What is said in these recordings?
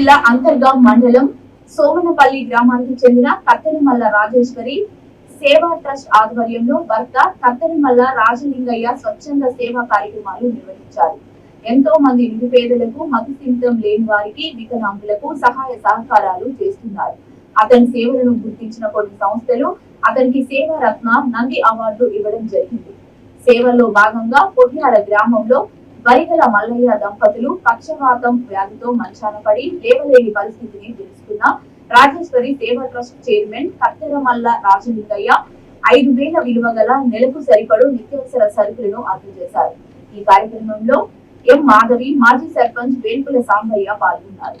జిల్లా అంతర్గా మండలం సోమనపల్లి గ్రామానికి చెందిన కత్తెరమల్ల రాజేశ్వరి సేవా ట్రస్ట్ ఆధ్వర్యంలో భర్త కత్తెరమల్ల రాజలింగయ్య స్వచ్ఛంద సేవా కార్యక్రమాలు నిర్వహించారు. ఎంతో మంది నిరుపేదలకు మతి సింతం లేని వారికి వికలాంగులకు సహాయ సహకారాలు చేస్తున్నారు. అతని సేవలను గుర్తించిన కొన్ని సంస్థలు అతనికి సేవా రత్న నంది అవార్డు ఇవ్వడం జరిగింది. సేవల్లో భాగంగా పొట్యాల గ్రామంలో వరిగల మల్లయ్య దంపతులు పక్షవాతం వ్యాధితో మంచాన పడి లేవలేని పరిస్థితిని తెలుసుకున్న రాజేశ్వరి సేవా ట్రస్ట్ చైర్మన్ కత్తెరమల్ల రాజలింగయ్య ఐదు వేల విలువ గల నెలకు సరిపడు నిత్యావసర సరుకులను అందజేశారు ఈ కార్యక్రమంలో ఎం మాధవి మాజీ సర్పంచ్ వేల్పుల సాంబయ్య పాల్గొన్నారు.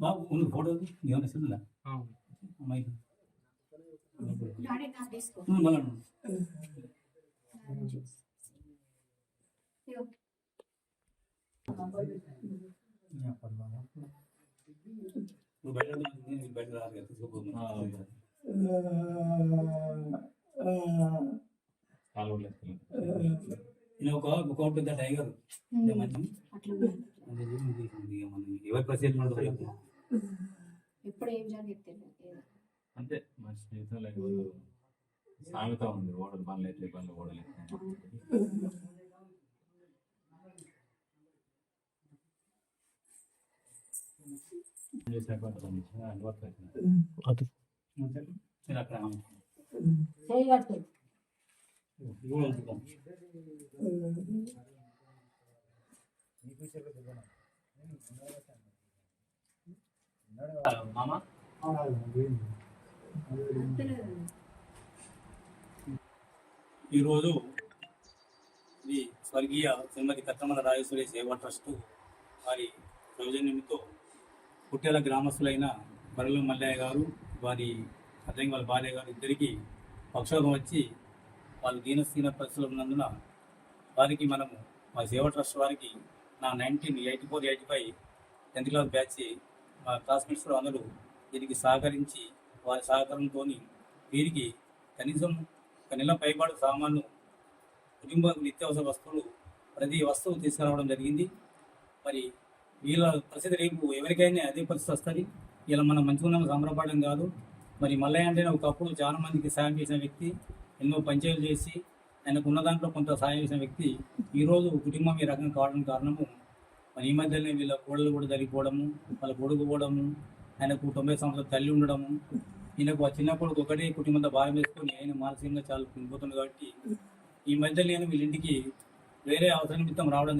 బాబు ఉన్న ఫోటో ఏమైనా సిద్ధులా మైక్ మళ్ళా నువ్వు బయట నేను బయట రాదు కదా తీసుకోపోతున్నా నేను ఒక ఒక టైగర్. అదే ఇది ఇది మన ఎవరి పరిస్థితి ఏం జరిగింది అంతే మా స్నేహితులు ఎవరు సామెత ఉంది ఓడలు పనులు ఎట్లే పనులు ఓడలు. మీరు అక్కడ మామ? ఈరోజు ఈ స్వర్గీయ శ్రీమతి కత్తమల రాజేశ్వరి సేవా ట్రస్ట్ వారి సౌజన్యంతో పుట్టెల గ్రామస్తులైన బరలు మల్లయ్య గారు వారి అతని వాళ్ళ భార్య గారు ఇద్దరికి పక్షోభం వచ్చి వాళ్ళు దీనస్థీన పరిస్థితులు ఉన్నందున వారికి మనము మా సేవ ట్రస్ట్ వారికి నా nineteen eighty four eighty five tenth class batch మా క్లాస్మేట్స్ అందరూ దీనికి సహకరించి వారి సహకారంతో వీరికి కనీసం ఒక నెల పైపాటు సామాన్లు కుటుంబ నిత్యావసర వస్తువులు ప్రతి వస్తువు తీసుకురావడం జరిగింది. మరి వీళ్ళ పరిస్థితి రేపు ఎవరికైనా అదే పరిస్థితి వస్తుంది. ఇలా మనం మంచిగా ఉన్నాం సంబరపడడం కాదు. మరి మల్లయ్య అంటే ఒకప్పుడు చాలా మందికి సాయం చేసిన వ్యక్తి. ఎన్నో పంచాయతీలు చేసి ఆయనకు ఉన్న దాంట్లో కొంత సాయం చేసిన వ్యక్తి ఈరోజు కుటుంబం ఈ రకంగా కావడం కారణము. మరి ఈ మధ్యనే వీళ్ళ కోడలు కూడా జరిగిపోవడము వాళ్ళ కొడుకు పోవడము ఆయనకు తొంభై సంవత్సరాల తల్లి ఉండడము. ఈయనకు ఆ చిన్నప్పుడు ఒకటే కుటుంబంతో భారం వేసుకొని ఆయన మానసికంగా చాలా కుంగిపోతుంది కాబట్టి ఈ మధ్య నేను వీళ్ళింటికి వేరే అవసరం నిమిత్తం రావడం